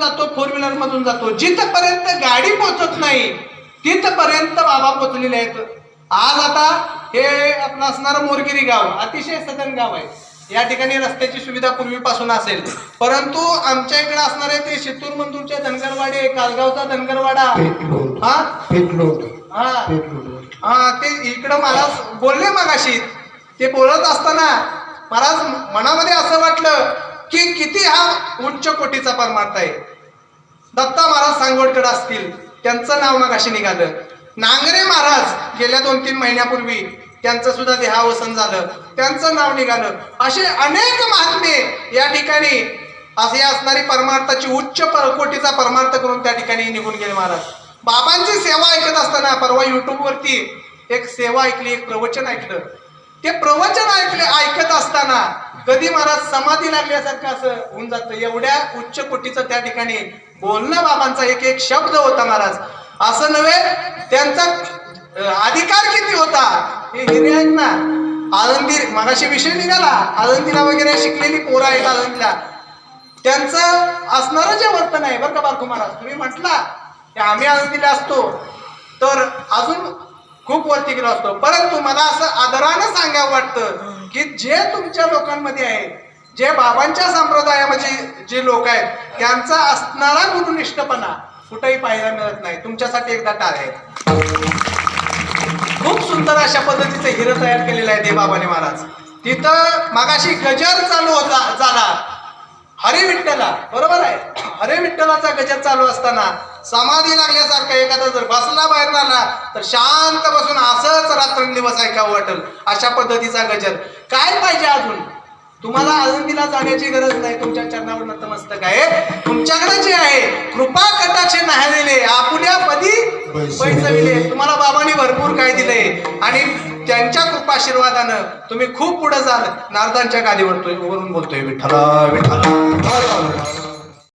जातो four wheeler मधून जातो. जिथपर्यंत गाडी पोहोचत नाही तिथपर्यंत बाबा पोचलेले आहेत. आज आता हे आपलं असणारं मोरगिरी गाव अतिशय सदन गाव आहे. या ठिकाणी रस्त्याची सुविधा पूर्वीपासून असेल. परंतु आमच्या इकडे असणारे ते शितूर मंदूरच्या धनगरवाडे कालगावचा धनगरवाडा. हा? हा. हा ते इकडं मला बोलले मागाशी. ते बोलत असताना मला मनामध्ये असं वाटलं की किती हा उच्च कोटीचा परमार्थ आहे दत्ता महाराज सांगवडकर असतील त्यांचं नाव मगाशी निघालं. नांगरे महाराज गेल्या दोन तीन महिन्यापूर्वी त्यांचं सुद्धा देहावसन झालं. त्यांचं नाव निघालं. असे अनेक महात्मे या ठिकाणी असे असणारी परमार्थाची उच्च कोटीचा परमार्थ करून त्या ठिकाणी निघून गेले महाराज. बाबांची सेवा ऐकत असताना परवा युट्यूबवरती एक सेवा ऐकली एक प्रवचन ऐकलं. ते प्रवचन ऐकले ऐकत असताना कधी महाराज समाधी लागल्यासारखं असं होऊन जातं. एवढ्या उच्च कोटीचं त्या ठिकाणी बोलणं बाबांचा एक एक शब्द होता महाराज. असं नव्हे त्यांचा अधिकार किती होता? हे हिरे आहेत ना. आळंदी मगाशी विषय निघाला. आळंदीला वगैरे शिकलेली पोरं आहेत आळंदीला. त्यांचं असणारं जे वर्तन आहे बरं का बारकू महाराज? तुम्ही म्हटला की आम्ही आळंदीला असतो. तर अजून खूप वरती गेलो असतो. परंतु मला असं आदरानं सांगावं वाटतं की जे तुमच्या लोकांमध्ये आहे जे बाबांच्या संप्रदायामध्ये जे लोक आहेत त्यांचा असणारा गुरुनिष्ठपणा कुठेही पाहायला मिळत नाही. तुमच्यासाठी एकदा टाळ आहे. खूप सुंदर अशा पद्धतीचं हिरं तयार केलेलं आहे देवबाबाने महाराज. तिथं मागाशी गजर चालू होता झाला. हरे विठ्ठला बरोबर आहे? हरे विठ्ठलाचा गजर चालू असताना समाधी लागल्यासारखा एखादा जर बसला बाहेर आला तर शांत बसून असंच रात्रंदिवस ऐकावं वाटेल. अशा पद्धतीचा गजर. काय पाहिजे अजून? तुम्हाला आळंदीला जाण्याची गरज नाही. तुमच्या चरणावर नतमस्तक आहे. तुमच्याकडे जे आहे कृपा कटाचे नाहलेले आपुल्या पदी पैसविले तुम्हाला बाबांनी भरपूर काय दिले. आणि त्यांच्या कृपाशीर्वादानं तुम्ही खूप पुढे जाल. नारदांच्या गादीवर वरून बोलतोय विठ्ठला विठ्ठला.